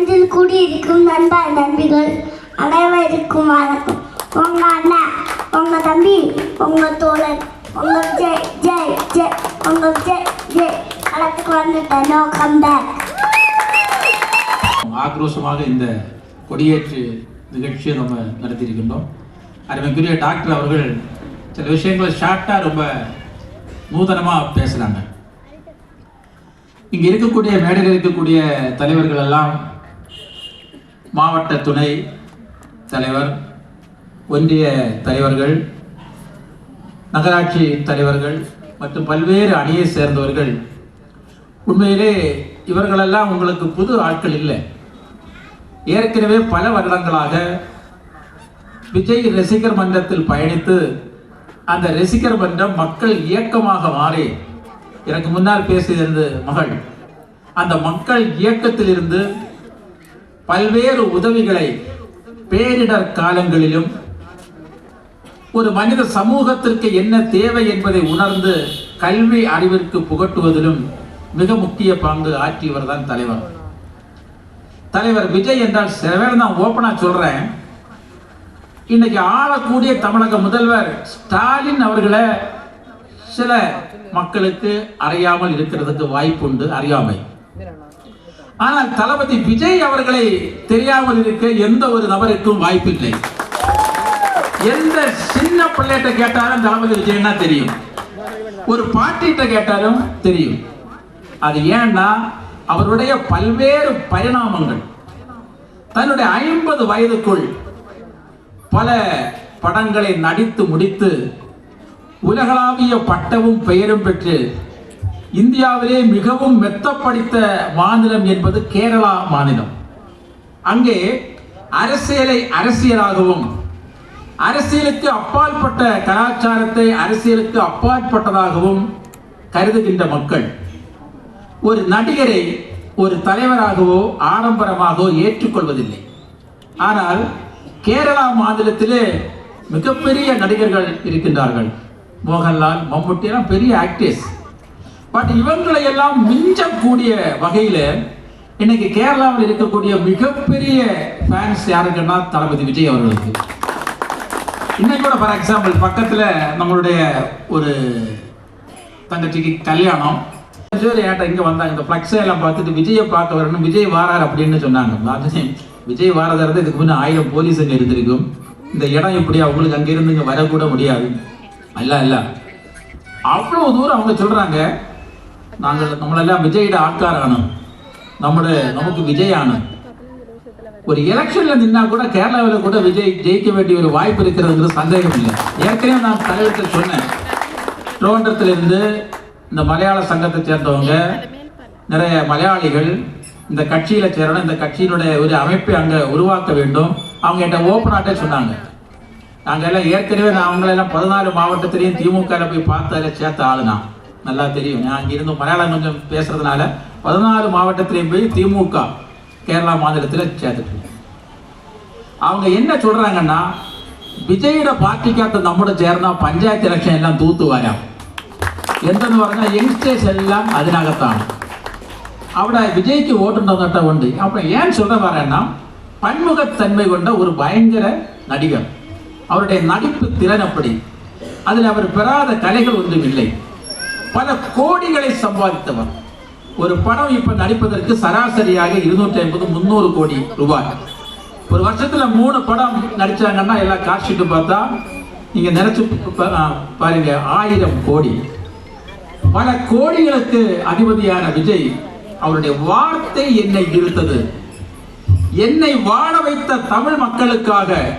அரங்கில் கூடியிருக்கும் நண்பா நண்பிகள். அனைவருக்கும் வணக்கம். உங்க அண்ணா உங்க தம்பி உங்க தோழன் உங்க ஜெய் ஜெய் ஜெய் உங்க ஜெய் ஜெய் களத்துக்கு வந்துட்டேன் நோ கம் பேக் ஆக்ரோஷமாக இந்த கொடியேற்று நிகழ்ச்சியை நம்ம நடத்தியிருக்கின்றோம். அருமைக்குரிய டாக்டர் அவர்கள் சில விஷயங்களை ஷார்ட்டாக ரொம்ப நூதனமாக பேசுகிறாங்க இங்கே இருக்கக்கூடிய மேடையில் இருக்கக்கூடிய தலைவர்கள் எல்லாம் மாவட்ட துணை தலைவர் ஒன்றிய தலைவர்கள் நகராட்சி தலைவர்கள் மற்றும் பல்வேறு அணியை சேர்ந்தவர்கள். உண்மையிலே இவர்களெல்லாம் உங்களுக்கு புது ஆட்கள் இல்லை. ஏற்கனவே பல வருடங்களாக விஜய் ரசிகர் மன்றத்தில் பயணித்து அந்த ரசிகர் மன்றம் மக்கள் இயக்கமாக மாறி எனக்கு முன்னால் பேசியிருந்த மகள் அந்த மக்கள் இயக்கத்திலிருந்து பல்வேறு உதவிகளை பேரிடர் காலங்களிலும் ஒரு மனித சமூகத்திற்கு என்ன தேவை என்பதை உணர்ந்து கல்வி அறிவிற்கு புகட்டுவதிலும் மிக முக்கிய பங்கு ஆற்றியவர் தான் தலைவர். தலைவர் விஜய் என்றால் சில பேர் நான் ஓப்பனா சொல்றேன். இன்னைக்கு ஆளக்கூடிய தமிழக முதல்வர் ஸ்டாலின் அவர்களை சில மக்களுக்கு அறியாமல் இருக்கிறதுக்கு வாய்ப்புண்டு அறியாமை. ஆனால் தளபதி விஜய் அவர்களை தெரியாமல் இருக்க எந்த ஒரு நபருக்கும் வாய்ப்பில்லை. எந்த சின்ன பிள்ளைகிட்ட கேட்டாலும் தளபதி விஜய்னா தெரியும்? ஒரு பாட்டிகிட்ட கேட்டாலும் தெரியும். அது ஏன்னா அவருடைய பல்வேறு பரிணாமங்கள் தன்னுடைய ஐம்பது வயதுக்குள் பல படங்களை நடித்து முடித்து உலகளாவிய பட்டமும் பெயரும் பெற்று இந்தியாவிலே மிகவும் மெத்தப்படித்த மாநிலம் என்பது கேரளா மாநிலம். அங்கே அரசியலை அரசியலாகவும் அரசியலுக்கு அப்பாற்பட்ட கலாச்சாரத்தை அரசியலுக்கு அப்பாற்பட்டதாகவும் கருதுகின்ற மக்கள் ஒரு நடிகரை ஒரு தலைவராகவோ ஆடம்பரமாகவோ ஏற்றுக்கொள்வதில்லை. ஆனால் கேரளா மாநிலத்திலே மிகப்பெரிய நடிகர்கள் இருக்கின்றார்கள். மோகன்லால் மம்முட்டி பெரிய ஆக்டர்ஸ் பட் இவங்களை எல்லாம் மிஞ்சக்கூடிய வகையில இன்னைக்கு கேரளாவில் இருக்கக்கூடிய மிகப்பெரிய ஃபேன்ஸ் யாருக்குன்னா தளபதி விஜய் அவர்களுக்கு. இன்னைக்கு கூட ஃபார் எக்ஸாம்பிள் பக்கத்தில் நம்மளுடைய ஒரு தங்கச்சிக்கு கல்யாணம். பேர் ஏன்ட்ட வந்தாங்க இந்த ஃப்ளக்ஸை எல்லாம் பார்த்துட்டு விஜயை பார்க்க வரணும் விஜய் வாரார் அப்படின்னு சொன்னாங்க. விஜய் வாரதா இருந்தா இதுக்கு முன்னே ஆயிரம் போலீஸ் அங்கே இருந்திருக்கும். இந்த இடம் இப்படி அவங்களுக்கு அங்கேருந்து இருந்து வரக்கூட முடியாது. இல்ல இல்லை அவ்வளோ தூரம் அவங்க சொல்கிறாங்க நாங்கள் நம்மளெல்லாம் விஜயிட ஆட்காரானோம் நம்மளோட நமக்கு விஜய் ஒரு எலெக்ஷன்ல நின்னா கூட கேரளாவில் கூட விஜய் ஜெயிக்க வேண்டிய ஒரு வாய்ப்பு இருக்கிறதுங்கிற சந்தேகம் இல்லை ஏற்கனவே நான் தலைவர்கள் சொன்னேன் திருவனந்தபுரத்திலிருந்து இந்த மலையாள சங்கத்தை சேர்ந்தவங்க நிறைய மலையாளிகள் இந்த கட்சியில் சேரணும் இந்த கட்சியினுடைய ஒரு அமைப்பை அங்கே உருவாக்க வேண்டும். அவங்க என்கிட்ட ஓப்பனாட்டே சொன்னாங்க. நாங்கள் எல்லாம் ஏற்கனவே நான் அவங்களெல்லாம் பதினாலு மாவட்டத்திலையும் திமுக போய் பார்த்து அதில் சேர்த்த ஆளுனா நல்லா தெரியும் நான் அங்க இருந்து மலையாளம் கொஞ்சம் பேசுறதுனால பதினாலு மாவட்டத்திலையும் போய் திமுக கேரளா மாநிலத்தில் சேர்த்துட்டு அவங்க என்ன சொல்றாங்கன்னா വിജയുടെ പാർട്ടിക്കകത്ത് നമ്മുടെ ചേർന്ന പഞ്ചായത്ത് ഇലക്ഷൻ എല്ലാം തൂത്തുവാരാം എന്തെന്ന് പറഞ്ഞാൽ യങ്സ്റ്റേഴ്സ് എല്ലാം അതിനകത്താണ് അവിടെ விஜய்க்கு ஓட்டுன்றவங்கிட்ட உண்டு அப்புறம் ஏன் சொல்ற வரேன்னா பன்முகத்தன்மை கொண்ட ஒரு பயங்கர நடிகர் அவருடைய நடிப்பு திறன் அப்படி அதில் அவர் பெறாத கலைகள் ஒன்றும் இல்லை பல கோடிகளை சம்பாதித்தவர். ஒரு படம் இப்ப நடிப்பதற்கு சராசரியாக இருநூற்றி ஐம்பது முந்நூறு கோடி ரூபாய். ஒரு வருஷத்துல மூணு படம் நடிச்சாங்கன்னா எல்லா காட்சிட்டு பார்த்தா நீங்க நினைச்சு பா- பாருங்க ஆயிரம் கோடி. பல கோடிகளுக்கு அதிபதியான விஜய் அவருடைய வார்த்தை என்னை இழுத்தது. என்னை வாழ வைத்த தமிழ் மக்களுக்காக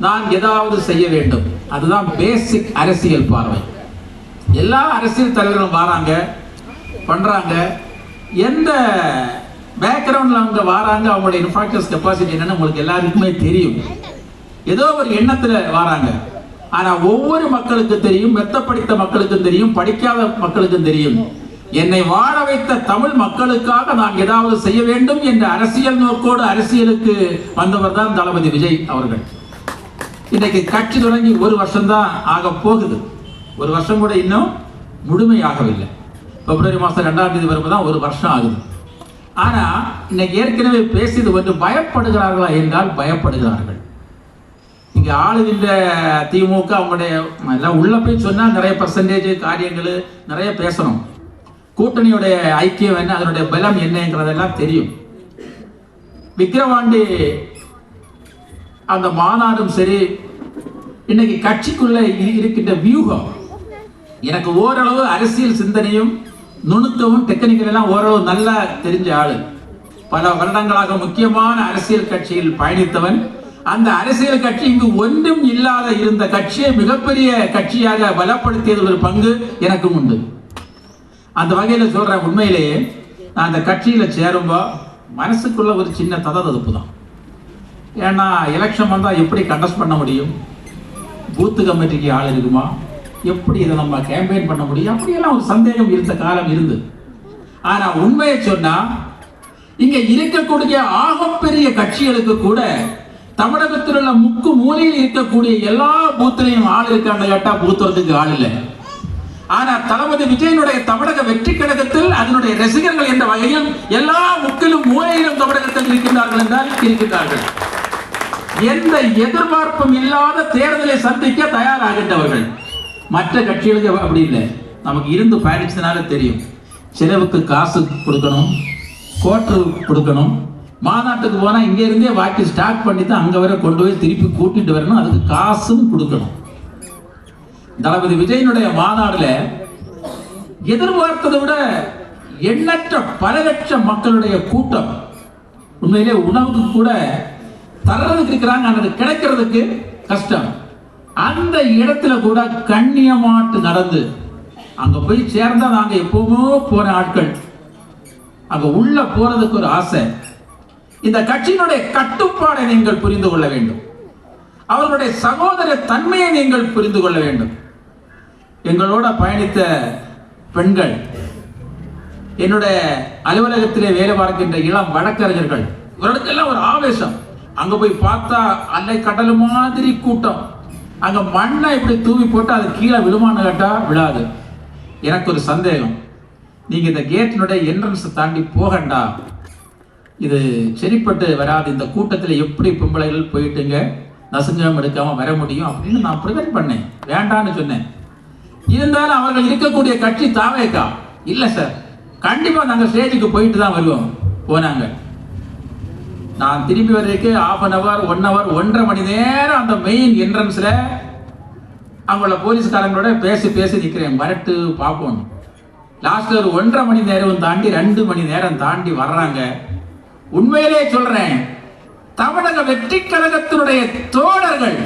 நான் ஏதாவது செய்ய வேண்டும். அதுதான் பேசிக் அரசியல் பார்வை. எல்லா அரசியல் தலைவர்களும் வராங்க பண்ணுறாங்க எந்த பேக்ரவுண்டில் அவங்க வராங்க அவங்களுடைய இன்ஃபாக்டர்ஸ் கெப்பாசிட்டி என்னன்னு உங்களுக்கு எல்லாருக்குமே தெரியும். ஏதோ ஒரு எண்ணத்தில் வராங்க. ஆனால் ஒவ்வொரு மக்களுக்கும் தெரியும் மெத்த படித்த மக்களுக்கும் தெரியும் படிக்காத மக்களுக்கும் தெரியும். என்னை வாழ வைத்த தமிழ் மக்களுக்காக நான் ஏதாவது செய்ய வேண்டும் என்ற அரசியல் நோக்கோடு அரசியலுக்கு வந்தவர் தான் தளபதி விஜய் அவர்கள். இன்னைக்கு கட்சி தொடங்கி ஒரு வருஷம்தான் ஆக போகுது. ஒரு வருஷம் கூட இன்னும் முழுமையாகவில்லை. பிப்ரவரி மாதம் ரெண்டாம் தேதி வரும்போது தான் ஒரு வருஷம் ஆகுது. ஆனால் இன்னைக்கு ஏற்கனவே பேசியது ஒன்று பயப்படுகிறார்களா என்றால் பயப்படுகிறார்கள். இங்கே ஆளுகின்ற திமுக அவங்களுடைய எல்லாம் உள்ள போய் சொன்னால் நிறைய பர்சன்டேஜ் காரியங்கள் நிறைய பேசணும். கூட்டணியுடைய ஐக்கியம் என்ன அதனுடைய பலம் என்னங்கிறதெல்லாம் தெரியும். விக்கிரவாண்டி அந்த மாநாடும் சரி இன்னைக்கு கட்சிக்குள்ள இருக்கின்ற வியூகம் எனக்கு ஓரளவு அரசியல் சிந்தனையும் நுணுக்கமும் டெக்னிக்கல் எல்லாம் ஓரளவு நல்லா தெரிஞ்ச ஆளு. பல வருடங்களாக முக்கியமான அரசியல் கட்சியில் பயணித்தவன். அந்த அரசியல் கட்சி இங்கு ஒன்றும் இல்லாத இருந்த கட்சியை மிகப்பெரிய கட்சியாக பலப்படுத்தியது ஒரு பங்கு எனக்கும் உண்டு. அந்த வகையில் சொல்ற உண்மையிலேயே நான் அந்த கட்சியில் சேரும்போ மனசுக்குள்ள ஒரு சின்ன ததததுப்பு தான். ஏன்னா எலெக்ஷன் வந்தால் எப்படி கண்டஸ்ட் பண்ண முடியும்? பூத்து கமிட்டிக்கு ஆள் இருக்குமா? எப்படி இதை நம்ம கேம்பெயின் பண்ண முடியும்? அப்படியெல்லாம் ஒரு சந்தேகம் இருந்த காலம் இருந்து ஆனா உண்மையை சொன்னா இங்க இருக்கக்கூடிய ஆகப்பெரிய கட்சிகளுக்கு கூட தமிழகத்தில் உள்ள முக்கு மூலையில் இருக்கக்கூடிய எல்லா பூத்திலையும் ஆள் இருக்காங்க கேட்டா பூத்துறதுக்கு ஆள் இல்லை. ஆனா தளபதி விஜயனுடைய தமிழக வெற்றி கழகத்தில் அதனுடைய ரசிகர்கள் என்ற வகையில் எல்லா முக்கிலும் மூலையிலும் தமிழகத்தில் இருக்கின்றார்கள் என்றால் இருக்கின்றார்கள். எந்த எதிர்பார்ப்பும் இல்லாத தேர்தலை சந்திக்க தயாராகின்றவர்கள். மற்ற கட்சிகளுக்கு அப்படி இல்லை. நமக்கு இருந்து பயணிச்சதுனால தெரியும். செலவுக்கு காசு கொடுக்கணும் கோட்டு கொடுக்கணும். மாநாட்டுக்கு போனால் இங்கேருந்தே வாக்கி ஸ்டார்ட் பண்ணி தான் அங்கே வர கொண்டு போய் திருப்பி கூட்டிட்டு வரணும். அதுக்கு காசும் கொடுக்கணும். தளபதி விஜயனுடைய மாநாடுல எதிர்பார்த்ததை விட எண்ணற்ற பல லட்சம் மக்களுடைய கூட்டம் உண்மையிலே உணவுக்கு கூட தர்றதுக்கு இருக்கிறாங்க. ஆனால் கிடைக்கிறதுக்கு கஷ்டம். அந்த இடத்துல கூட கண்ணியமாட்டு நடந்து அங்க போய் சேர்ந்தா நாங்க எப்பவுமோ போன ஆட்கள். அங்க உள்ள போறதுக்கு ஒரு ஆசை. இந்த கட்சியினுடைய கட்டுப்பாடை நீங்கள் புரிந்து கொள்ள வேண்டும். அவர்களுடைய சகோதர தன்மையை நீங்கள் புரிந்து கொள்ள வேண்டும். எங்களோட பயணித்த பெண்கள் என்னுடைய அலுவலகத்திலே வேலை பார்க்கின்ற இளம் வழக்கறிஞர்கள் இவர்களுக்கெல்லாம் ஒரு ஆவேசம். அங்க போய் பார்த்தா அலை கடல் மாதிரி கூட்டம். அங்க மண்ணை இப்படி தூவி போட்டு அது கீழே விழுமான்னு கேட்டால் விழாது. எனக்கு ஒரு சந்தேகம். நீங்க இந்த கேட்டினுடைய என்ட்ரன்ஸ் தாண்டி போகண்டா? இது சரிப்பட்டு வராது. இந்த கூட்டத்தில் எப்படி பொம்பளைகள் போயிட்டுங்க? நசுங்கம் எடுக்காம வர முடியும் அப்படின்னு நான் ப்ரிவென்ட் பண்ணேன். வேண்டான்னு சொன்னேன். இருந்தாலும் அவர்கள் இருக்கக்கூடிய கட்சி தாவேக்கா? இல்லை சார் கண்டிப்பாக நாங்கள் ஸ்டேஜுக்கு போயிட்டு தான் வருவோம். போனாங்க. நான் திரும்பி வர்றதுக்கு half an hour one hour ஒன்றரை மணி நேரம் அந்த மெயின் என்ட்ரன்ஸில் அவங்கள போலீஸ்காரங்களோட பேசி பேசி நிற்கிறேன் வரட்டு பார்ப்போம் லாஸ்ட்டில் ஒரு ஒன்றரை மணி நேரம் தாண்டி ரெண்டு மணி நேரம் தாண்டி வர்றாங்க. உண்மையிலே சொல்கிறேன் தமிழக வெற்றி கழகத்தினுடைய தோழர்கள்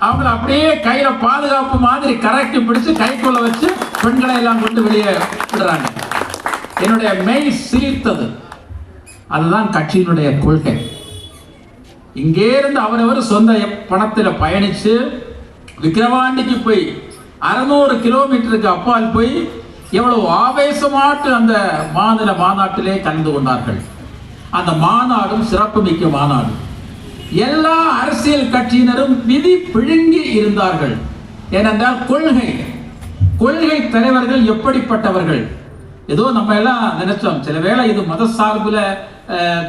அவங்கள அப்படியே கையில பாதுகாப்பு மாதிரி கரெக்ட் பிடிச்சு கைக்குள்ள வச்சு பெண்களை எல்லாம் கொண்டு வெளியே விடுறாங்க. என்னுடைய மெய் சீர்த்தது. அதுதான் கட்சியினுடைய கொள்கை. இங்கேருந்து அவரவர் சொந்த பணத்தில் பயணித்து விக்கிரவாண்டிக்கு போய் அறநூறு கிலோமீட்டருக்கு அப்பால் போய் எவ்வளவு ஆவேசமாட்டு அந்த மாநில மாநாட்டிலே கலந்து கொண்டார்கள். அந்த மாநாடும் சிறப்புமிக்க மாநாடு. எல்லா அரசியல் கட்சியினரும் விதி பிழுங்கி இருந்தார்கள். ஏனென்றால் கொள்கை கொள்கை தலைவர்கள் எப்படிப்பட்டவர்கள்? ஏதோ நம்ம எல்லாம் நினைச்சோம் சில வேளை இது மத சார்புல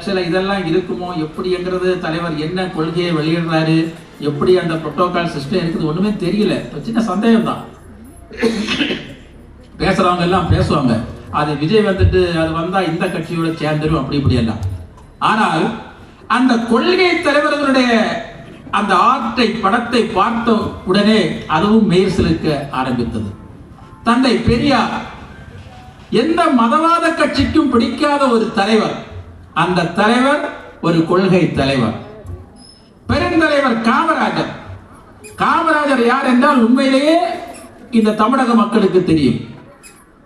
சில இதெல்லாம் இருக்குமோ எப்படிங்கிறது தலைவர் என்ன கொள்கையை வெளியிடுறாரு எப்படி அந்த புரோட்டோகால் சிஸ்டம் இருக்குது ஒண்ணுமே தெரியல. ஒரு சின்ன சந்தேகம் தான் பேசுறவங்க எல்லாம் பேசுவாங்க. அது விஜய் வந்துட்டு அது வந்தா இந்த கட்சியோட சேர்ந்துடும் அப்படி இப்படி எல்லாம். ஆனால் அந்த கொள்கை தலைவர்களுடைய அந்த ஆர்ட்டை படத்தை பார்த்த உடனே அதுவும் மெயிர் சிலிர்க்க ஆரம்பித்தது. தந்தை பெரியார் எந்த மதவாத கட்சிக்கும் பிடிக்காத ஒரு தலைவர் அந்த தலைவர் ஒரு கொள்கை தலைவர். பெருந்தலைவர் காமராஜர். காமராஜர் யார் என்றால் உண்மையிலேயே இந்த தமிழக மக்களுக்கு தெரியும்.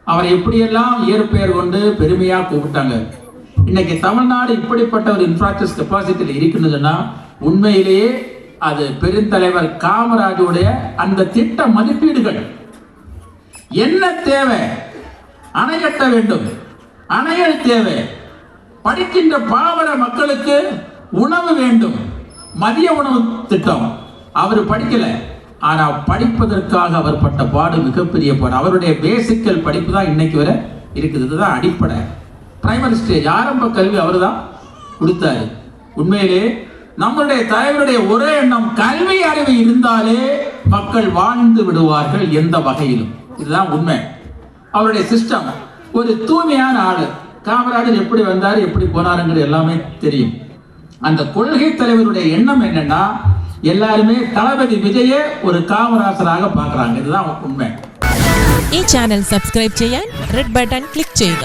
அவரை எப்படியெல்லாம் இயற்பெயர் கொண்டு பெருமையாக கூப்பிட்டாங்க. இன்னைக்கு தமிழ்நாடு இப்படிப்பட்ட ஒரு இன்ஃப்ராஸ்ட்ரக்சர் கெப்பாசிட்டியில் இருக்குன்னு உண்மையிலேயே அது பெருந்தலைவர் காமராஜருடைய அந்த திட்ட மதிப்பீடுகள். என்ன தேவை? அணை கட்ட வேண்டும். அணைகள் தேவை. படிக்கின்ற பாவர மக்களுக்கு உணவு வேண்டும். மதிய உணவு திட்டம். அவர் படிக்கல. ஆனால் படிப்பதற்காக அவர் பட்ட பாடு மிகப்பெரிய பாடு. அவருடைய பேசிக்கல் படிப்பு தான் இன்னைக்கு வரை இருக்குது. இதுதான் அடிப்படை. பிரைமரி ஸ்டேஜ் ஆரம்ப கல்வி அவர் தான் கொடுத்தாரு. உண்மையிலே நம்மளுடைய தலைவருடைய ஒரே எண்ணம் கல்வி அறிவு இருந்தாலே மக்கள் வாழ்ந்து விடுவார்கள் எந்த வகையிலும். இதுதான் உண்மை. அவருடைய சிஸ்டம் ஒரு தூய்மையான ஆளு காமராஜர் எப்படி வந்தாரு எப்படி போனாருங்கிறது எல்லாமே தெரியும் அந்த கொள்கை தலைவருடைய எண்ணம் என்னன்னா எல்லாருமே தளபதி விஜய ஒரு காமராசராக பார்க்கறாங்க இதுதான் உண்மை ഈ ചാനൽ സബ്സ്ക്രൈബ് ചെയ്യാൻ റെഡ് ബട്ടൺ ക്ലിക്ക് ചെയ്യുക